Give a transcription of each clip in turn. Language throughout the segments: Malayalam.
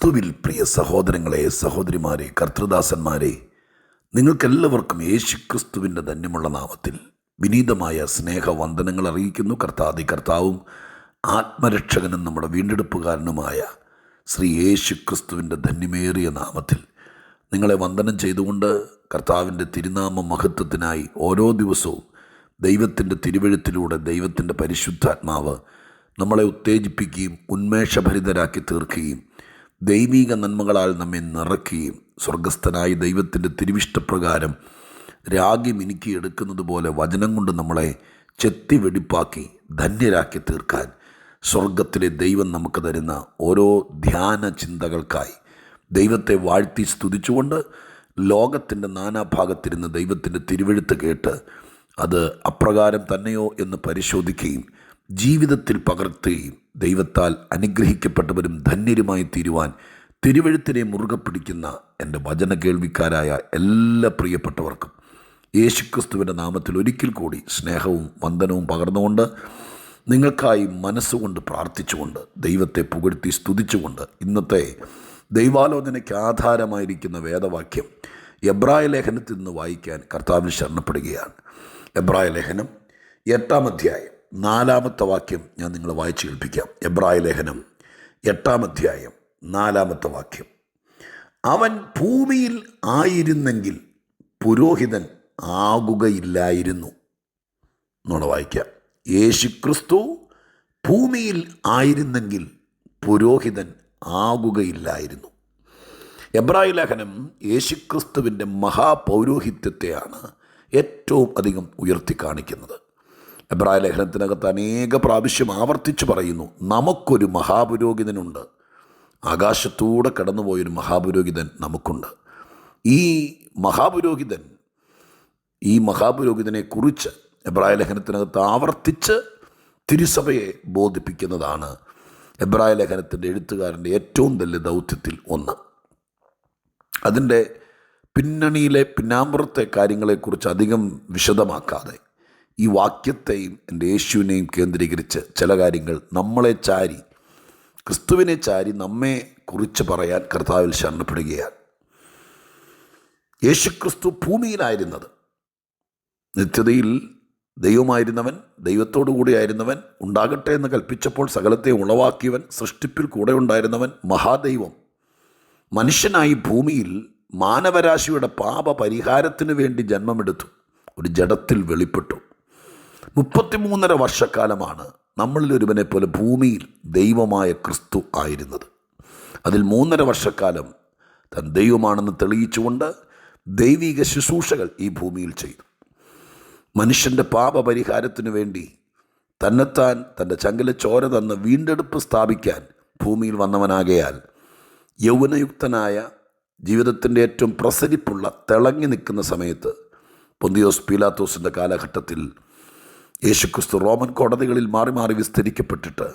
ക്രിസ്തുവിൽ പ്രിയ സഹോദരങ്ങളെ സഹോദരിമാരെ കർത്തൃദാസന്മാരെ നിങ്ങൾക്കെല്ലാവർക്കും യേശു ക്രിസ്തുവിന്റെ ധന്യമുള്ള നാമത്തിൽ വിനീതമായ സ്നേഹവന്ദനങ്ങൾ അറിയിക്കുന്നു. കർത്താതി കർത്താവും ആത്മരക്ഷകനും നമ്മുടെ വീണ്ടെടുപ്പുകാരനുമായ ശ്രീ യേശു ക്രിസ്തുവിന്റെ ധന്യമേറിയ നാമത്തിൽ നിങ്ങളെ വന്ദനം ചെയ്തുകൊണ്ട് കർത്താവിന്റെ തിരുനാമ മഹത്വത്തിനായി ഓരോ ദിവസവും ദൈവത്തിന്റെ തിരുവഴുത്തിലൂടെ ദൈവത്തിന്റെ പരിശുദ്ധാത്മാവ് നമ്മളെ ഉത്തേജിപ്പിക്കുകയും ഉന്മേഷഭരിതരാക്കി തീർക്കുകയും ദൈവീക നന്മകളാൽ നമ്മെ നിറയ്ക്കുകയും സ്വർഗസ്ഥനായ ദൈവത്തിന്റെ തിരുവിഷ്ടപ്രകാരം രാഗി മിനുക്കി എടുക്കുന്നത് പോലെ വചനം കൊണ്ട് നമ്മളെ ചെത്തി വെടിപ്പാക്കി ധന്യരാക്കി തീർക്കാൻ സ്വർഗത്തിലെ ദൈവം നമുക്ക് തരുന്ന ഓരോ ധ്യാന ചിന്തകൾക്കായി ദൈവത്തെ വാഴ്ത്തി സ്തുതിച്ചുകൊണ്ട് ലോകത്തിന്റെ നാനാഭാഗത്തിരുന്ന് ദൈവത്തിന്റെ തിരുവെഴുത്ത് കേട്ട് അത് അപ്രകാരം തന്നെയോ എന്ന് പരിശോധിക്കുകയും ജീവിതത്തിൽ പകർത്തുകയും ദൈവത്താൽ അനുഗ്രഹിക്കപ്പെട്ടവരും ധന്യരുമായി തീരുവാൻ തിരുവഴുത്തിനെ മുറുകെ പിടിക്കുന്ന എന്റെ വചന കേൾവിക്കാരായ എല്ലാ പ്രിയപ്പെട്ടവർക്കും യേശുക്രിസ്തുവിന്റെ നാമത്തിൽ ഒരിക്കൽ കൂടി സ്നേഹവും വന്ദനവും പകർന്നുകൊണ്ട് നിങ്ങൾക്കായി മനസ്സുകൊണ്ട് പ്രാർത്ഥിച്ചുകൊണ്ട് ദൈവത്തെ പുകഴ്ത്തി സ്തുതിച്ചുകൊണ്ട് ഇന്നത്തെ ദൈവാലോചനയ്ക്ക് ആധാരമായിരിക്കുന്ന വേദവാക്യം എബ്രായ ലേഖനത്തിൽ നിന്ന് വായിക്കാൻ കർത്താവിൽ ശരണപ്പെടുകയാണ്. എബ്രായ ലേഖനം എട്ടാം അധ്യായം. നാലാമത്തെ വാക്യം ഞാൻ നിങ്ങളെ വായിച്ചു കേൾപ്പിക്കാം. എബ്രായ ലേഖനം എട്ടാം അധ്യായം നാലാമത്തെ വാക്യം. അവൻ ഭൂമിയിൽ ആയിരുന്നെങ്കിൽ പുരോഹിതൻ ആകുകയില്ലായിരുന്നു. എന്നോട് വായിക്കാം. യേശുക്രിസ്തു ഭൂമിയിൽ ആയിരുന്നെങ്കിൽ പുരോഹിതൻ ആകുകയില്ലായിരുന്നു. എബ്രായ ലേഖനം യേശുക്രിസ്തുവിന്റെ മഹാപൗരോഹിത്യത്തെയാണ് ഏറ്റവും അധികം ഉയർത്തി കാണിക്കുന്നത്. എബ്രായ ലേഖനത്തിനകത്ത് അനേക പ്രാവശ്യം ആവർത്തിച്ച് പറയുന്നു നമുക്കൊരു മഹാപുരോഹിതനുണ്ട്. ആകാശത്തൂടെ കടന്നുപോയൊരു മഹാപുരോഹിതൻ നമുക്കുണ്ട്. ഈ മഹാപുരോഹിതൻ ഈ മഹാപുരോഹിതനെ കുറിച്ച് എബ്രായ ലേഖനത്തിനകത്ത് ആവർത്തിച്ച് തിരുസഭയെ ബോധിപ്പിക്കുന്നതാണ് എബ്രായ ലേഖനത്തിന്റെ എഴുത്തുകാരന്റെ ഏറ്റവും വലിയ ദൗത്യത്തിൽ ഒന്ന്. അതിന്റെ പിന്നണിയിലെ പിന്നാമ്പുറത്തെ കാര്യങ്ങളെക്കുറിച്ച് അധികം വിശദമാക്കാതെ ഈ വാക്യത്തെയും എന്റെ യേശുവിനെയും കേന്ദ്രീകരിച്ച് ചില കാര്യങ്ങൾ നമ്മളെ ചാരി ക്രിസ്തുവിനെ ചാരി നമ്മെ കുറിച്ച് പറയാൻ കർത്താവിൽ ശരണപ്പെടുകയാണ്. യേശുക്രിസ്തു ഭൂമിയിലായിരുന്നത്. നിത്യതയിൽ ദൈവമായിരുന്നവൻ ദൈവത്തോടു കൂടിയായിരുന്നവൻ ഉണ്ടാകട്ടെ എന്ന് കൽപ്പിച്ചപ്പോൾ സകലത്തെ ഉളവാക്കിയവൻ സൃഷ്ടിപ്പിൽ കൂടെ ഉണ്ടായിരുന്നവൻ മഹാദൈവം. മനുഷ്യനായി ഭൂമിയിൽ മാനവരാശിയുടെ പാപ പരിഹാരത്തിന് വേണ്ടി ജന്മമെടുത്തു. ഒരു ജഡത്തിൽ വെളിപ്പെട്ടു. മുപ്പത്തിമൂന്നര വർഷക്കാലമാണ് നമ്മളിൽ ഒരുവനെ പോലെ ഭൂമിയിൽ ദൈവമായ ക്രിസ്തു ആയിരുന്നത്. അതിൽ മൂന്നര വർഷക്കാലം താൻ ദൈവമാണെന്ന് തെളിയിച്ചുകൊണ്ട് ദൈവിക ശുശ്രൂഷകൾ ഈ ഭൂമിയിൽ ചെയ്തു. മനുഷ്യന്റെ പാപപരിഹാരത്തിനു വേണ്ടി തന്നെത്താൻ തന്റെ ചങ്കല ചോര തന്ന് വീണ്ടെടുപ്പ് സ്ഥാപിക്കാൻ ഭൂമിയിൽ വന്നവനാകയാൽ യൗവനയുക്തനായ ജീവിതത്തിന്റെ ഏറ്റവും പ്രസരിപ്പുള്ള തിളങ്ങി നിൽക്കുന്ന സമയത്ത് പൊന്തിയോസ് പീലാത്തോസിന്റെ കാലഘട്ടത്തിൽ യേശുക്രിസ്തു റോമൻ കോടതികളിൽ മാറി മാറി വിസ്തരിക്കപ്പെട്ടിട്ട്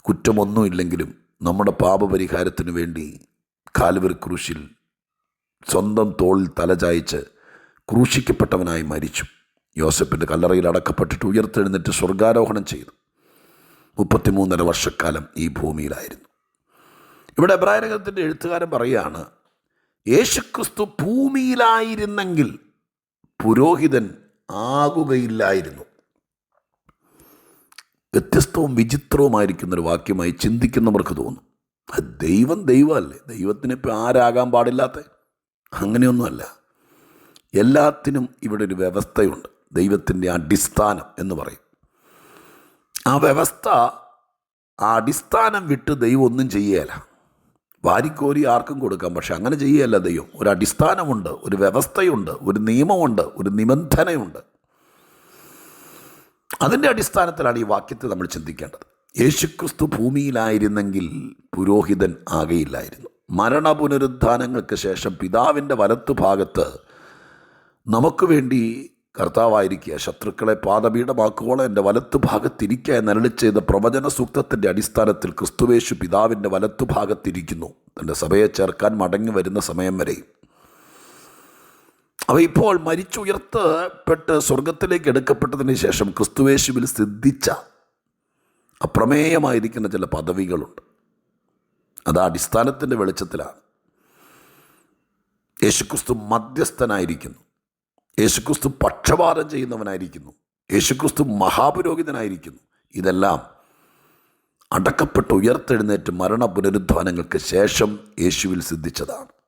കുറ്റമൊന്നുമില്ലെങ്കിലും നമ്മുടെ പാപപരിഹാരത്തിനു വേണ്ടി കാലുവർ ക്രൂശിൽ സ്വന്തം തോളിൽ തലചായ്ച്ച് ക്രൂശിക്കപ്പെട്ടവനായി മരിച്ചു. യോസഫിന്റെ കല്ലറയിൽ അടക്കപ്പെട്ടിട്ട് ഉയർത്തെഴുന്നേറ്റ് സ്വർഗാരോഹണം ചെയ്തു. മുപ്പത്തിമൂന്നര വർഷക്കാലം ഈ ഭൂമിയിലായിരുന്നു. ഇവിടെ എബ്രായനഗരത്തിന്റെ എഴുത്തുകാരൻ പറയുകയാണ് യേശുക്രിസ്തു ഭൂമിയിലായിരുന്നെങ്കിൽ പുരോഹിതൻ ആകുകയില്ലായിരുന്നു. വ്യത്യസ്തവും വിചിത്രവുമായിരിക്കുന്ന ഒരു വാക്യമായി ചിന്തിക്കുന്നവർക്ക് തോന്നും. ദൈവം ദൈവമല്ലേ? ദൈവത്തിന് ഇപ്പം ആരാകാൻ പാടില്ലാത്ത? അങ്ങനെയൊന്നുമല്ല. എല്ലാത്തിനും ഇവിടെ ഒരു വ്യവസ്ഥയുണ്ട്. ദൈവത്തിന്റെ അടിസ്ഥാനം എന്ന് പറയും. ആ വ്യവസ്ഥ ആ അടിസ്ഥാനം വിട്ട് ദൈവം ഒന്നും ചെയ്യേല. വാരിക്കോരി ആർക്കും കൊടുക്കാം പക്ഷെ അങ്ങനെ ചെയ്യുകയല്ല ദൈവം. ഒരു അടിസ്ഥാനമുണ്ട് ഒരു വ്യവസ്ഥയുണ്ട് ഒരു നിയമമുണ്ട് ഒരു നിബന്ധനയുണ്ട്. അതിന്റെ അടിസ്ഥാനത്തിലാണ് ഈ വാക്യത്തെ നമ്മൾ ചിന്തിക്കേണ്ടത്. യേശുക്രിസ്തു ഭൂമിയിലായിരുന്നെങ്കിൽ പുരോഹിതൻ ആകെയില്ലായിരുന്നു. മരണ പുനരുദ്ധാനങ്ങൾക്ക് ശേഷം പിതാവിന്റെ വലത്തുഭാഗത്ത് നമുക്ക് വേണ്ടി കർത്താവായിരിക്കുക ശത്രുക്കളെ പാദപീഠമാക്കുവോളം എന്റെ വലത്തുഭാഗത്തിരിക്കുക എന്നരളി ചെയ്ത പ്രവചന സൂക്തത്തിന്റെ അടിസ്ഥാനത്തിൽ ക്രിസ്തുവേശു പിതാവിന്റെ വലത്തുഭാഗത്തിരിക്കുന്നു. തന്റെ സഭയെ ചേർക്കാൻ മടങ്ങി വരുന്ന സമയം വരെയും അവ ഇപ്പോൾ മരിച്ചുയർത്തപ്പെട്ട് സ്വർഗത്തിലേക്ക് എടുക്കപ്പെട്ടതിന് ശേഷം ക്രിസ്തുവേശുവിൽ സിദ്ധിച്ച അപ്രമേയമായിരിക്കുന്ന ചില പദവികളുണ്ട്. അത് അടിസ്ഥാനത്തിന്റെ വെളിച്ചത്തിലാണ്. യേശുക്രിസ്തു മധ്യസ്ഥനായിരിക്കുന്നു. യേശുക്രിസ്തു പക്ഷപാതം ചെയ്യുന്നവനായിരിക്കുന്നു. യേശുക്രിസ്തു മഹാപുരോഹിതനായിരിക്കുന്നു. ഇതെല്ലാം അടക്കപ്പെട്ട് ഉയർത്തെഴുന്നേറ്റ് മരണ പുനരുദ്ധാനങ്ങൾക്ക് ശേഷം യേശുവിൽ സിദ്ധിച്ചതാണ്.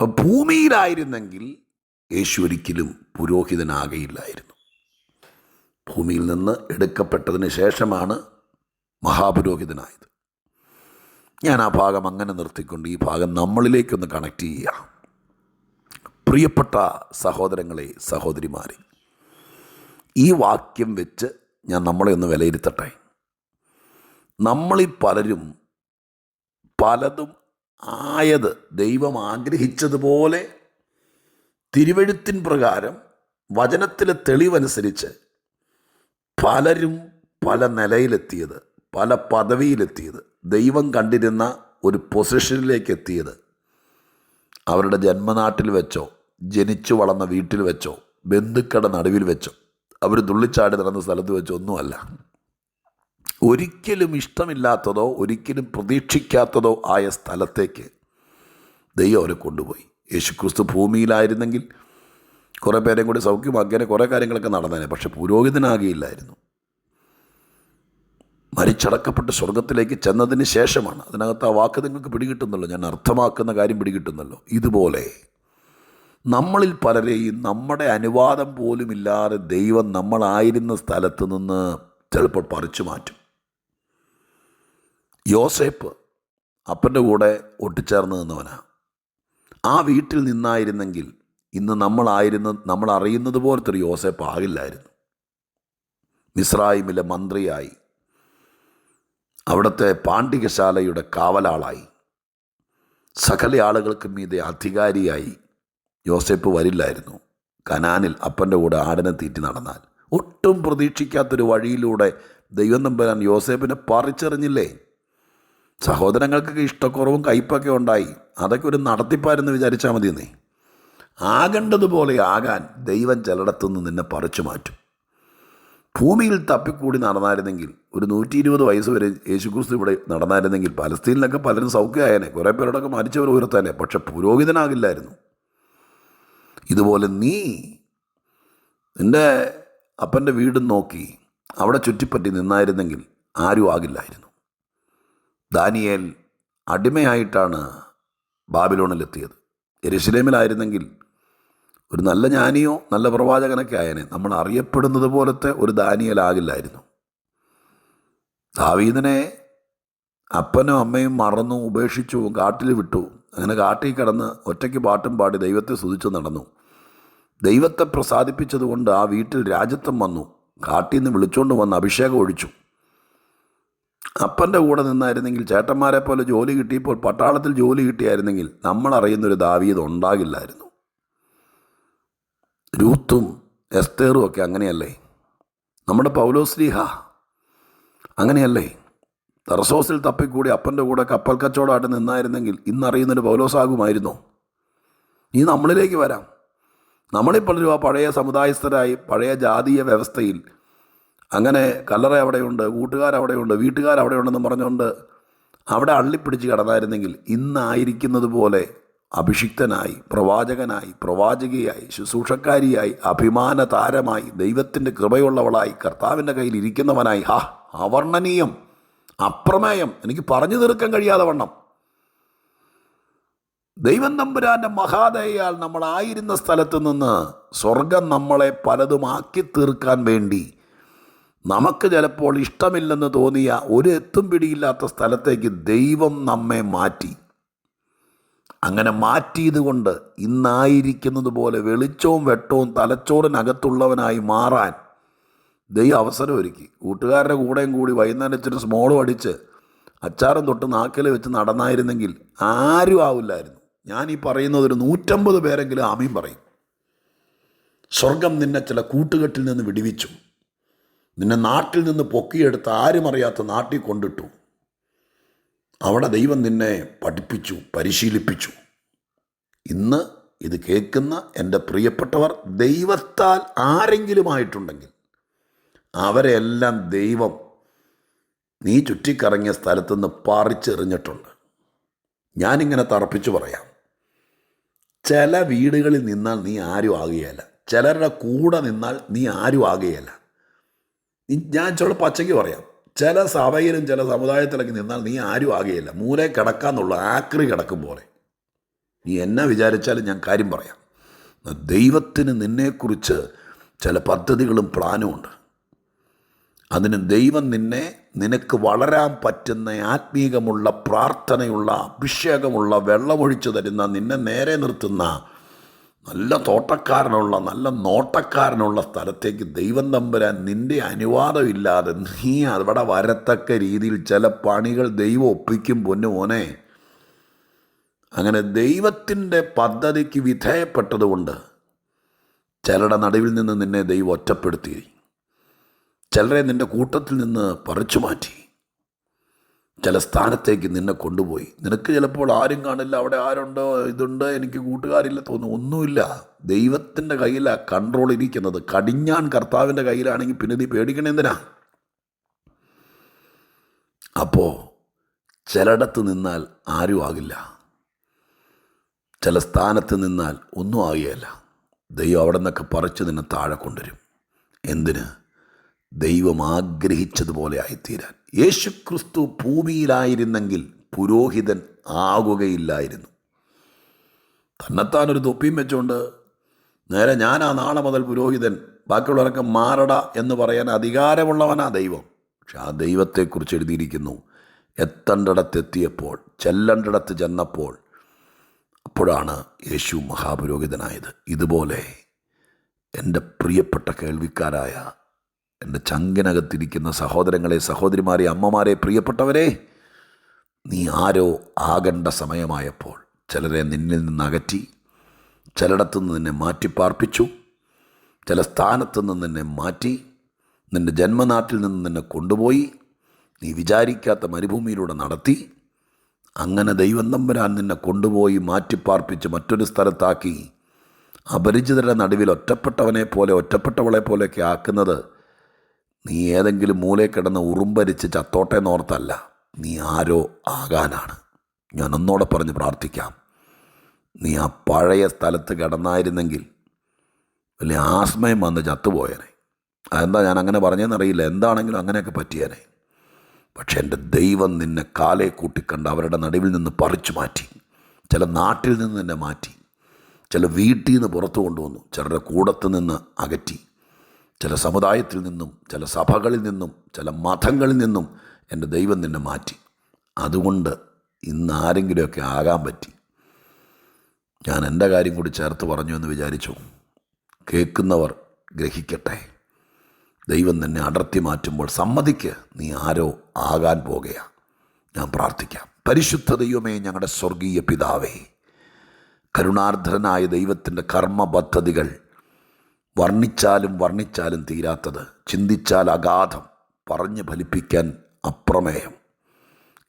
ഭൂമിയിലായിരുന്നെങ്കിൽ യേശു ഒരിക്കലും പുരോഹിതനാകയില്ലായിരുന്നു. ഭൂമിയിൽ നിന്ന് എടുക്കപ്പെട്ടതിന് ശേഷമാണ് മഹാപുരോഹിതനായത്. ഞാൻ ആ ഭാഗം അങ്ങനെ നിർത്തിക്കൊണ്ട് ഈ ഭാഗം നമ്മളിലേക്കൊന്ന് കണക്ട് ചെയ്യുക പ്രിയപ്പെട്ട സഹോദരങ്ങളെ സഹോദരിമാരെ ഈ വാക്യം വെച്ച് ഞാൻ നമ്മളെ ഒന്ന് വിലയിരുത്തട്ടെ. നമ്മളിൽ പലരും പലതും ആയത് ദൈവം ആഗ്രഹിച്ചതുപോലെ തിരുവഴുത്തിൻ പ്രകാരം വചനത്തിലെ തെളിവനുസരിച്ച് പലരും പല നിലയിലെത്തിയത് പല പദവിയിലെത്തിയത് ദൈവം കണ്ടിരുന്ന ഒരു പൊസിഷനിലേക്ക് എത്തിയത് അവരുടെ ജന്മനാട്ടിൽ വെച്ചോ ജനിച്ചു വളർന്ന വീട്ടിൽ വെച്ചോ ബന്ധുക്കളുടെ നടുവിൽ വെച്ചോ അവർ തുള്ളിച്ചാടി നടന്ന സ്ഥലത്ത് വെച്ചോ ഒന്നുമല്ല. ഒരിക്കലും ഇഷ്ടമില്ലാത്തതോ ഒരിക്കലും പ്രതീക്ഷിക്കാത്തതോ ആയ സ്ഥലത്തേക്ക് ദൈവം അവരെ കൊണ്ടുപോയി. യേശുക്രിസ്തു ഭൂമിയിലായിരുന്നെങ്കിൽ കുറേ പേരെയും കൂടി സൗഖ്യമാക്കിയാൽ കുറേ കാര്യങ്ങളൊക്കെ നടന്നേനെ പക്ഷെ പുരോഹിതനാകിയില്ലായിരുന്നു. മരിച്ചടക്കപ്പെട്ട് സ്വർഗത്തിലേക്ക് ചെന്നതിന് ശേഷമാണ്. അതിനകത്ത് ആ വാക്ക് നിങ്ങൾക്ക് പിടികിട്ടുന്നല്ലോ ഞാൻ അർത്ഥമാക്കുന്ന കാര്യം പിടികിട്ടുന്നല്ലോ. ഇതുപോലെ നമ്മളിൽ പലരെയും നമ്മുടെ അനുവാദം പോലുമില്ലാതെ ദൈവം നമ്മളായിരുന്ന സ്ഥലത്ത് നിന്ന് ചിലപ്പോൾ പറിച്ചു മാറ്റും. യോസേപ്പ് അപ്പന്റെ കൂടെ ഒട്ടിച്ചേർന്ന് നിന്നവനാണ് ആ വീട്ടിൽ നിന്നായിരുന്നെങ്കിൽ ഇന്ന് നമ്മളായിരുന്ന നമ്മൾ അറിയുന്നത് പോലത്തെ ഒരു യോസേപ്പ് ആകില്ലായിരുന്നു. മിസ്രായിമിലെ മന്ത്രിയായി. അവിടുത്തെ പാണ്ഡികശാലയുടെ കാവലാളായി. സകല ആളുകൾക്ക് മീതെ അധികാരിയായി യോസേപ്പ് വരില്ലായിരുന്നു. കനാനിൽ അപ്പന്റെ കൂടെ ആടിനെ തീറ്റി നടന്നാൽ. ഒട്ടും പ്രതീക്ഷിക്കാത്തൊരു വഴിയിലൂടെ ദൈവം നമ്പരാൻ യോസേപ്പിനെ പറിച്ചെറിഞ്ഞില്ലേ? സഹോദരങ്ങൾക്കൊക്കെ ഇഷ്ടക്കുറവും കയ്പൊക്കെ ഉണ്ടായി. അതൊക്കെ ഒരു നടത്തിപ്പാരെന്ന് വിചാരിച്ചാൽ മതി നീ. ആകേണ്ടതുപോലെ ആകാൻ ദൈവം ചിലയിടത്തുനിന്ന് നിന്നെ പറിച്ചു മാറ്റും. ഭൂമിയിൽ തപ്പിക്കൂടി നടന്നായിരുന്നെങ്കിൽ ഒരു നൂറ്റി ഇരുപത് വയസ്സ് വരെ യേശുക്രിസ്തു ഇവിടെ നടന്നായിരുന്നെങ്കിൽ പലസ്തീനിലൊക്കെ പലരും സൗഖ്യമായേനെ കുറേ പേരോടൊക്കെ മരിച്ചവർ ഉയർത്താനെ. പക്ഷെ പുരോഹിതനാകില്ലായിരുന്നു. ഇതുപോലെ നീ നിന്റെ അപ്പന്റെ വീട് നോക്കി അവിടെ ചുറ്റിപ്പറ്റി നിന്നായിരുന്നെങ്കിൽ ആരും ആകില്ലായിരുന്നു. ദാനിയേൽ അടിമയായിട്ടാണ് ബാബിലോണിലെത്തിയത്. എരുശലേമിലായിരുന്നെങ്കിൽ ഒരു നല്ല ജ്ഞാനിയോ നല്ല പ്രവാചകനൊക്കെ ആയനെ. നമ്മൾ അറിയപ്പെടുന്നത് പോലത്തെ ഒരു ദാനിയലാകില്ലായിരുന്നു ദാവീദിനെ അപ്പനും അമ്മയും മറന്നു ഉപേക്ഷിച്ചു കാട്ടിൽ വിട്ടു. അങ്ങനെ കാട്ടിൽ കിടന്ന് ഒറ്റയ്ക്ക് പാട്ടും പാടി ദൈവത്തെ സ്തുതിച്ചു നടന്നു. ദൈവത്തെ പ്രസാദിപ്പിച്ചതുകൊണ്ട് ആ വീട്ടിൽ രാജ്യത്വം വന്നു. കാട്ടിൽ നിന്ന് വിളിച്ചുകൊണ്ട് വന്ന് അഭിഷേകം ഒഴിച്ചു. അപ്പന്റെ കൂടെ നിന്നായിരുന്നെങ്കിൽ ചേട്ടന്മാരെ പോലെ ജോലി കിട്ടിയപ്പോൾ പട്ടാളത്തിൽ ജോലി കിട്ടിയായിരുന്നെങ്കിൽ നമ്മളറിയുന്നൊരു ദാവീത് ഉണ്ടാകില്ലായിരുന്നു. രൂത്തും എസ്തേറും ഒക്കെ അങ്ങനെയല്ലേ? നമ്മുടെ പൗലോസ്ലീഹ അങ്ങനെയല്ലേ? തർസോസിൽ തപ്പിക്കൂടി അപ്പന്റെ കൂടെ കപ്പൽ കച്ചവടമായിട്ട് നിന്നായിരുന്നെങ്കിൽ ഇന്നറിയുന്നൊരു പൗലോസാകുമായിരുന്നോ? ഇനി നമ്മളിലേക്ക് വരാം. നമ്മളിൽ പലരും ആ പഴയ സമുദായസ്ഥരായി പഴയ ജാതീയ വ്യവസ്ഥയിൽ അങ്ങനെ കല്ലറ അവിടെയുണ്ട് കൂട്ടുകാരവിടെയുണ്ട് വീട്ടുകാരവിടെയുണ്ടെന്ന് പറഞ്ഞുകൊണ്ട് അവിടെ അള്ളിപ്പിടിച്ച് കിടന്നായിരുന്നെങ്കിൽ ഇന്നായിരിക്കുന്നത് പോലെ അഭിഷിക്തനായി പ്രവാചകനായി പ്രവാചകയായി ശുശ്രൂഷക്കാരിയായി അഭിമാന താരമായി ദൈവത്തിന്റെ കൃപയുള്ളവളായി കർത്താവിന്റെ കയ്യിൽ ഇരിക്കുന്നവനായി. ഹാ അവർണനീയം അപ്രമേയം. എനിക്ക് പറഞ്ഞു തീർക്കാൻ കഴിയാതെ വണ്ണം. ദൈവം തമ്പുരാന്റെ മഹാദയാൽ നമ്മളായിരുന്ന സ്ഥലത്ത് നിന്ന് സ്വർഗം നമ്മളെ പലതുമാക്കി തീർക്കാൻ വേണ്ടി നമുക്ക് ചിലപ്പോൾ ഇഷ്ടമില്ലെന്ന് തോന്നിയ ഒരു എത്തും പിടിയില്ലാത്ത സ്ഥലത്തേക്ക് ദൈവം നമ്മെ മാറ്റി. അങ്ങനെ മാറ്റിയത് കൊണ്ട് ഇന്നായിരിക്കുന്നത് പോലെ വെളിച്ചവും വെട്ടവും തലച്ചോറിനകത്തുള്ളവനായി മാറാൻ ദൈവം അവസരം ഒരുക്കി. കൂട്ടുകാരുടെ കൂടെയും കൂടി വൈകുന്നേരം ഇച്ചിരി സ്മോളും അടിച്ച് അച്ചാറും തൊട്ട് നാക്കിൽ വെച്ച് നടന്നായിരുന്നെങ്കിൽ ആരും ആവില്ലായിരുന്നു. ഞാൻ ഈ പറയുന്നത് ഒരു നൂറ്റമ്പത് പേരെങ്കിലും ആമയും പറയും. സ്വർഗം നിന്നെ ചില കൂട്ടുകെട്ടിൽ നിന്ന് വിടിവിച്ചു. നിന്നെ നാട്ടിൽ നിന്ന് പൊക്കിയെടുത്ത് ആരും അറിയാത്ത നാട്ടിൽ കൊണ്ടിട്ടു. അവിടെ ദൈവം നിന്നെ പഠിപ്പിച്ചു പരിശീലിപ്പിച്ചു. ഇന്ന് ഇത് കേൾക്കുന്ന എന്റെ പ്രിയപ്പെട്ടവർ ദൈവത്താൽ ആരെങ്കിലും ആയിട്ടുണ്ടെങ്കിൽ അവരെല്ലാം ദൈവം നീ ചുറ്റിക്കറങ്ങിയ സ്ഥലത്തുനിന്ന് പറിച്ചെറിഞ്ഞിട്ടുണ്ട്. ഞാനിങ്ങനെ തറപ്പിച്ച് പറയാം. ചില വീടുകളിൽ നിന്നാൽ നീ ആരും ആകുകയല്ല. ചിലരുടെ കൂടെ നിന്നാൽ നീ ആരും ആകുകയില്ല. ഞാൻ ചോള പച്ചയ്ക്ക് പറയാം. ചില സഭയിലും ചില സമുദായത്തിലൊക്കെ നിന്നാൽ നീ ആരും ആകുകയില്ല മൂലെ കിടക്കാന്നുള്ള ആക്രി കിടക്കും പോലെ. നീ എന്നെ വിചാരിച്ചാലും ഞാൻ കാര്യം പറയാം. ദൈവത്തിന് നിന്നെക്കുറിച്ച് ചില പദ്ധതികളും പ്ലാനും ഉണ്ട്. അതിന് ദൈവം നിന്നെ നിനക്ക് വളരാൻ പറ്റുന്ന ആത്മീകമുള്ള പ്രാർത്ഥനയുള്ള അഭിഷേകമുള്ള വെള്ളമൊഴിച്ചു തരുന്ന നിന്നെ നേരെ നിർത്തുന്ന നല്ല തോട്ടക്കാരനുള്ള നല്ല നോട്ടക്കാരനുള്ള സ്ഥലത്തേക്ക് ദൈവം തമ്പുരാൻ നിന്റെ അനുവാദമില്ലാതെ നീ അവിടെ വരത്തക്ക രീതിയിൽ ചില പണികൾ ദൈവം ഒപ്പിക്കും പൊന്നു മോനെ. അങ്ങനെ ദൈവത്തിന്റെ പദ്ധതിക്ക് വിധേയപ്പെട്ടതുകൊണ്ട് ചിലരുടെ നടുവിൽ നിന്ന് നിന്നെ ദൈവം ഒറ്റപ്പെടുത്തി. ചിലരെ നിന്റെ കൂട്ടത്തിൽ നിന്ന് പറിച്ചു മാറ്റി ചില സ്ഥാനത്തേക്ക് നിന്നെ കൊണ്ടുപോയി. നിനക്ക് ചിലപ്പോൾ ആരും കാണില്ല അവിടെ ആരുണ്ടോ ഇതുണ്ട് എനിക്ക് കൂട്ടുകാരില്ല തോന്നുന്നു ഒന്നുമില്ല. ദൈവത്തിന്റെ കയ്യിലാണ് കൺട്രോൾ ഇരിക്കുന്നത്. കടിഞ്ഞാൻ കർത്താവിന്റെ കയ്യിലാണെങ്കിൽ പിന്നെ നീ പേടിക്കണ എന്തിനാ? അപ്പോൾ ചിലയിടത്ത് നിന്നാൽ ആരും ആകില്ല. ചില സ്ഥാനത്ത് നിന്നാൽ ഒന്നും ആകുകയല്ല. ദൈവം അവിടെ നിന്നൊക്കെ പറിച്ച് നിന്നെ താഴെ കൊണ്ടുവരും. എന്തിന്? ദൈവം ആഗ്രഹിച്ചതുപോലെ ആയിത്തീരാൻ. യേശുക്രിസ്തു ഭൂമിയിലായിരുന്നെങ്കിൽ പുരോഹിതൻ ആകുകയില്ലായിരുന്നു. തന്നെത്താൻ ഒരു തൊപ്പിയും വെച്ചുകൊണ്ട് നേരെ ഞാനാ നാളെ മുതൽ പുരോഹിതൻ ബാക്കിയുള്ളവരൊക്കെ മാറട എന്ന് പറയാൻ അധികാരമുള്ളവനാ ദൈവം. പക്ഷെ ആ ദൈവത്തെക്കുറിച്ച് എഴുതിയിരിക്കുന്നു എത്തേണ്ടിടത്തെത്തിയപ്പോൾ ചെല്ലണ്ടടത്ത് ചെന്നപ്പോൾ അപ്പോഴാണ് യേശു മഹാപുരോഹിതനായത്. ഇതുപോലെ എന്റെ പ്രിയപ്പെട്ട കേൾവിക്കാരായ എന്റെ ചങ്കിനകത്തിരിക്കുന്ന സഹോദരങ്ങളെ സഹോദരിമാരെ അമ്മമാരെ പ്രിയപ്പെട്ടവരെ നീ ആരോ ആകേണ്ട സമയമായപ്പോൾ ചിലരെ നിന്നിൽ നിന്ന് അകറ്റി ചിലയിടത്തു നിന്ന് നിന്നെ മാറ്റിപ്പാർപ്പിച്ചു ചില സ്ഥാനത്തു നിന്ന് നിന്നെ മാറ്റി നിന്റെ ജന്മനാട്ടിൽ നിന്ന് നിന്നെ കൊണ്ടുപോയി നീ വിചാരിക്കാത്ത മരുഭൂമിയിലൂടെ നടത്തി അങ്ങനെ ദൈവം തമ്പുരാൻ നിന്നെ കൊണ്ടുപോയി മാറ്റിപ്പാർപ്പിച്ച് മറ്റൊരു സ്ഥലത്താക്കി അപരിചിതരുടെ നടുവിൽ ഒറ്റപ്പെട്ടവനെ പോലെ ഒറ്റപ്പെട്ടവളെ പോലെയൊക്കെ ആക്കുന്നത് നീ ഏതെങ്കിലും മൂലയിൽ കിടന്ന് ഉറുമ്പരിച്ച് ചത്തോട്ടെ നോർത്തല്ല നീ ആരോ ആകാനാണ്. ഞാൻ ഒന്നോടെ പറഞ്ഞ് പ്രാർത്ഥിക്കാം. നീ ആ പഴയ സ്ഥലത്ത് കിടന്നായിരുന്നെങ്കിൽ വലിയ ആസ്മയം വന്ന് ചത്തുപോയനെ. അതെന്താ ഞാൻ അങ്ങനെ പറഞ്ഞതെന്നറിയില്ല എന്താണെങ്കിലും അങ്ങനെയൊക്കെ പറ്റിയനെ. പക്ഷെ എന്റെ ദൈവം നിന്നെ കാലെ കൂട്ടിക്കണ്ട് അവരുടെ നടുവിൽ നിന്ന് പറിച്ചു മാറ്റി. ചില നാട്ടിൽ നിന്ന് എന്നെ മാറ്റി. ചില വീട്ടിൽ നിന്ന് പുറത്തു കൊണ്ടുവന്നു. ചിലരുടെ കൂടത്ത് നിന്ന് അകറ്റി. ചില സമുദായത്തിൽ നിന്നും ചില സഭകളിൽ നിന്നും ചില മതങ്ങളിൽ നിന്നും എന്റെ ദൈവം നിന്നെ മാറ്റി. അതുകൊണ്ട് ഇന്ന് ആരെങ്കിലുമൊക്കെ ആകാൻ പറ്റി. ഞാൻ എന്റെ കാര്യം കൂടി ചേർത്ത് പറഞ്ഞു എന്ന് വിചാരിച്ചു. കേൾക്കുന്നവർ ഗ്രഹിക്കട്ടെ. ദൈവം നിന്നെ അടർത്തി മാറ്റുമ്പോൾ സമ്മതിക്ക് നീ ആരോ ആകാൻ പോകുകയാണ് ഞാൻ പ്രാർത്ഥിക്കാം. പരിശുദ്ധ ദൈവമേ ഞങ്ങളുടെ സ്വർഗീയ പിതാവേ കരുണാർദ്രനായ ദൈവത്തിന്റെ കർമ്മ പദ്ധതികൾ വർണിച്ചാലും വർണിച്ചാലും തീരാത്തത് ചിന്തിച്ചാൽ അഗാധം പറഞ്ഞു ഫലിപ്പിക്കാൻ അപ്രമേയം.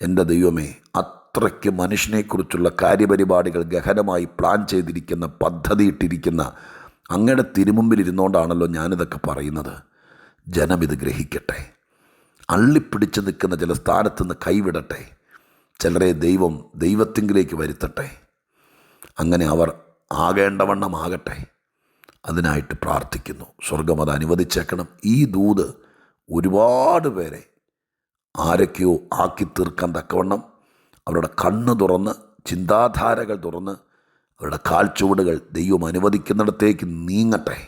എന്റെ ദൈവമേ അത്രയ്ക്ക് മനുഷ്യനെക്കുറിച്ചുള്ള കാര്യപരിപാടികൾ ഗഹനമായി പ്ലാൻ ചെയ്തിരിക്കുന്ന പദ്ധതി ഇട്ടിരിക്കുന്ന അങ്ങയുടെ തിരുമുമ്പിൽ ഇരുന്നുകൊണ്ടാണല്ലോ ഞാനിതൊക്കെ പറയുന്നത്. ജനം ഇത് ഗ്രഹിക്കട്ടെ. അള്ളിപ്പിടിച്ച് നിൽക്കുന്ന ചില സ്ഥാനത്തുനിന്ന് കൈവിടട്ടെ. ചിലരെ ദൈവം ദൈവത്തിങ്കിലേക്ക് വരുത്തട്ടെ. അങ്ങനെ അവർ ആകേണ്ടവണ്ണമാകട്ടെ. അതിനായിട്ട് പ്രാർത്ഥിക്കുന്നു. സ്വർഗം അത് അനുവദിച്ചേക്കണം. ഈ ദൂത് ഒരുപാട് പേരെ ആരൊക്കെയോ ആക്കി തീർക്കാൻ തക്കവണ്ണം അവരുടെ കണ്ണ് തുറന്ന് ചിന്താധാരകൾ തുറന്ന് അവരുടെ കാൽച്ചുവടുകൾ ദൈവം അനുവദിക്കുന്നിടത്തേക്ക് നീങ്ങട്ടെ.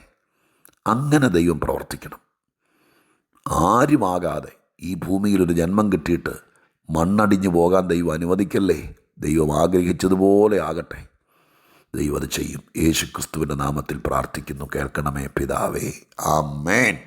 അങ്ങനെ ദൈവം പ്രവർത്തിക്കണം. ആരുമാകാതെ ഈ ഭൂമിയിൽ ഒരു ജന്മം കിട്ടിയിട്ട് മണ്ണടിഞ്ഞു പോകാൻ ദൈവം അനുവദിക്കല്ലേ? ദൈവം ആഗ്രഹിച്ചതുപോലെ ആകട്ടെ. ദൈവം അത് ചെയ്യും. യേശു ക്രിസ്തുവിന്റെ നാമത്തിൽ പ്രാർത്ഥിക്കുന്നു. കേൾക്കണമേ പിതാവേ. ആമേൻ.